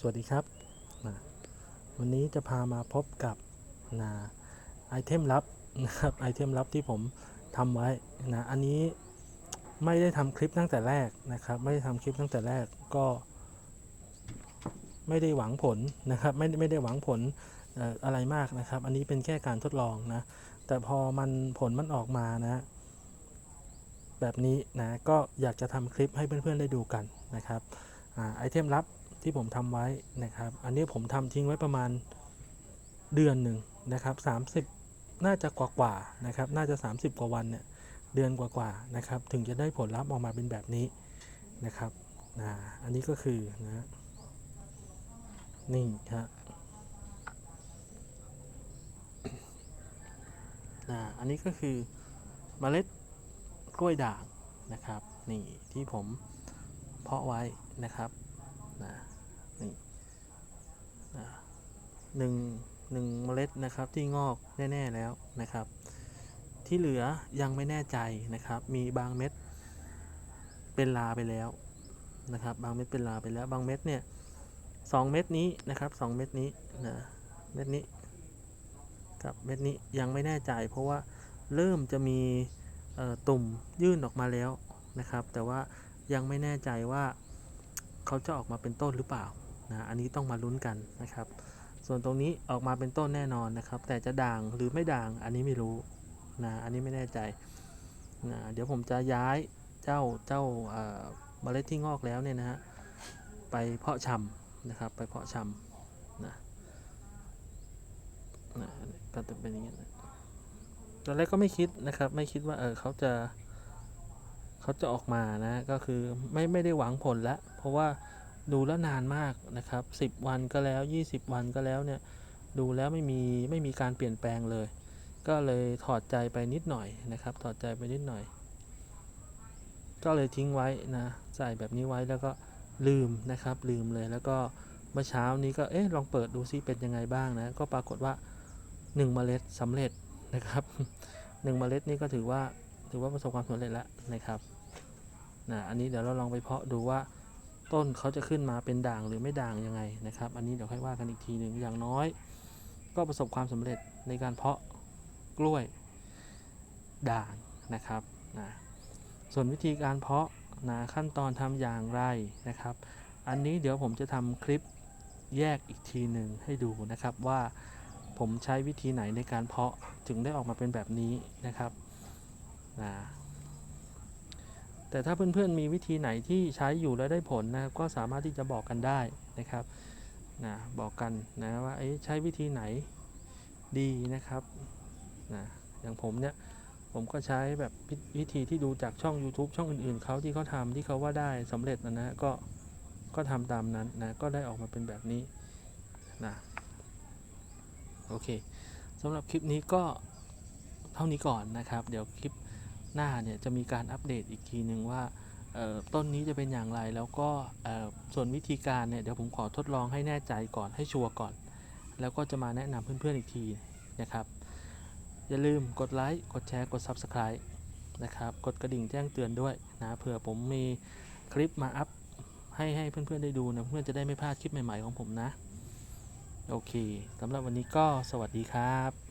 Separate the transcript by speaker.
Speaker 1: สวัสดีครับนะวันนี้จะพามาพบกับนะไอเทมลับนะครับไอเทมลับที่ผมทำไว้นะอันนี้ไม่ได้ทำคลิปตั้งแต่แรกนะครับ ไม่ได้ทำคลิปตั้งแต่แรกก็ ไม่ได้หวังผลนะครับ ไม่ไม่ได้หวังผลอะไรมากนะครับ อันนี้เป็นแค่การทดลองนะ แต่พอมันผลมันออกมานะ แบบนี้นะก็อยากจะทำคลิปให้เพื่อนๆได้ดูกันนะครับอไอเทมลับ ที่ผมทำไว้นะครับ อันนี้ผมทำทิ้งไว้ประมาณเดือนหนึ่งนะครับ 30 น่าจะกว่าๆนะครับ น่าจะ 30 กว่าวันเนี่ยเดือนกว่าๆนะครับ ถึงจะได้ผลลัพธ์ออกมาเป็นแบบนี้นะครับนะอันนี้ก็คือนะนี่ฮะอ่าอันนี้ก็คือเมล็ดกล้วยด่างนะครับ นี่ที่ผมเพาะไว้นะครับนะ นี่หนึ่งหนึ่งเมล็ดนะครับที่งอกแน่ ๆ แล้วนะครับ ที่เหลือยังไม่แน่ใจนะครับ มีบางเม็ดเป็นลาไปแล้วนะครับ บางเม็ดเป็นลาไปแล้ว บางเม็ดเนี่ยสองเม็ดนี้นะครับสองเม็ดนี้นะเม็ดนี้กับเม็ดนี้ยังไม่แน่ใจ เพราะว่าเริ่มจะมีตุ่มยื่นออกมาแล้วนะครับ แต่ว่ายังไม่แน่ใจว่าเขาจะออกมาเป็นต้นหรือเปล่า นะอันนี้ต้องมาลุ้นกันนะครับ ส่วนตรงนี้ออกมาเป็นต้นแน่นอนนะครับ แต่จะด่างหรือไม่ด่างอันนี้ไม่รู้นะอันนี้ไม่แน่ใจนะเดี๋ยวผมจะย้ายเจ้าเจ้าเมล็ดที่งอกแล้วเนี่ยนะฮะไปเพาะชำนะครับไปเพาะชำนะนะก็จะเป็นอย่างนี้นะตอนแรกก็ไม่คิดนะครับ ไม่คิดว่าเออเขาจะเขาจะออกมานะก็คือไม่ไม่ได้หวังผลแล้วเพราะว่า ดูแล้วนานมากนะครับ 10 วันก็แล้ว 20 วันก็แล้วเนี่ยดูแล้วไม่มีไม่มีการเปลี่ยนแปลงเลย ก็เลยถอดใจไปนิดหน่อยนะครับ ถอดใจไปนิดหน่อย ก็เลยทิ้งไว้นะใส่แบบนี้ไว้แล้วก็ลืมนะครับ ลืมเลยแล้วก็เมื่อเช้านี้ก็เอ๊ะลองเปิดดูซิเป็นยังไงบ้างนะก็ปรากฏว่า 1 เมล็ดสำเร็จนะครับหนึ่งเมล็ดนี่ก็ถือว่าถือว่าประสบความสำเร็จแล้วนะครับนะอันนี้เดี๋ยวเราลองไปเพาะดูว่า ต้นเขาจะขึ้นมาเป็นด่างหรือไม่ด่างยังไงนะครับ อันนี้เดี๋ยวค่อยว่ากันอีกทีหนึ่งอย่างน้อย ก็ประสบความสำเร็จในการเพาะกล้วยด่างนะครับนะส่วนวิธีการเพาะนะขั้นตอนทำอย่างไรนะครับ อันนี้เดี๋ยวผมจะทำคลิปแยกอีกทีหนึ่งให้ดูนะครับว่าผมใช้วิธีไหนในการเพาะถึงได้ออกมาเป็นแบบนี้นะครับนะ แต่ถ้าเพื่อนๆมีวิธีไหนที่ใช้อยู่แล้วได้ผลนะครับก็สามารถที่จะบอกกันได้นะครับนะบอกกันนะว่าใช้วิธีไหนดีนะครับนะอย่างผมเนี่ยผมก็ใช้แบบวิวิธีที่ดูจากช่อง YouTube ช่องอื่นๆเขาที่เขาทำที่เขาว่าได้สำเร็จนะนะก็ก็ทำตามนั้นนะก็ได้ออกมาเป็นแบบนี้นะโอเคสำหรับคลิปนี้ก็เท่านี้ก่อนนะครับ เดี๋ยวคลิป หน้าเนี่ยจะมีการอัปเดตอีกทีหนึ่งว่าต้นนี้จะเป็นอย่างไรแล้วก็ส่วนวิธีการเนี่ยเดี๋ยวผมขอทดลองให้แน่ใจก่อนให้ชัวร์ก่อน แล้วก็จะมาแนะนำเพื่อนๆอีกทีนะครับ อย่าลืมกดไลค์กดแชร์กด Subscribe นะครับกดกระดิ่งแจ้งเตือนด้วยนะเผื่อผมมีคลิปมาอัพให้ให้เพื่อนๆได้ดูนะเพื่อนจะได้ไม่พลาดคลิปใหม่ๆของผมนะ โอเคสำหรับวันนี้ก็สวัสดีครับ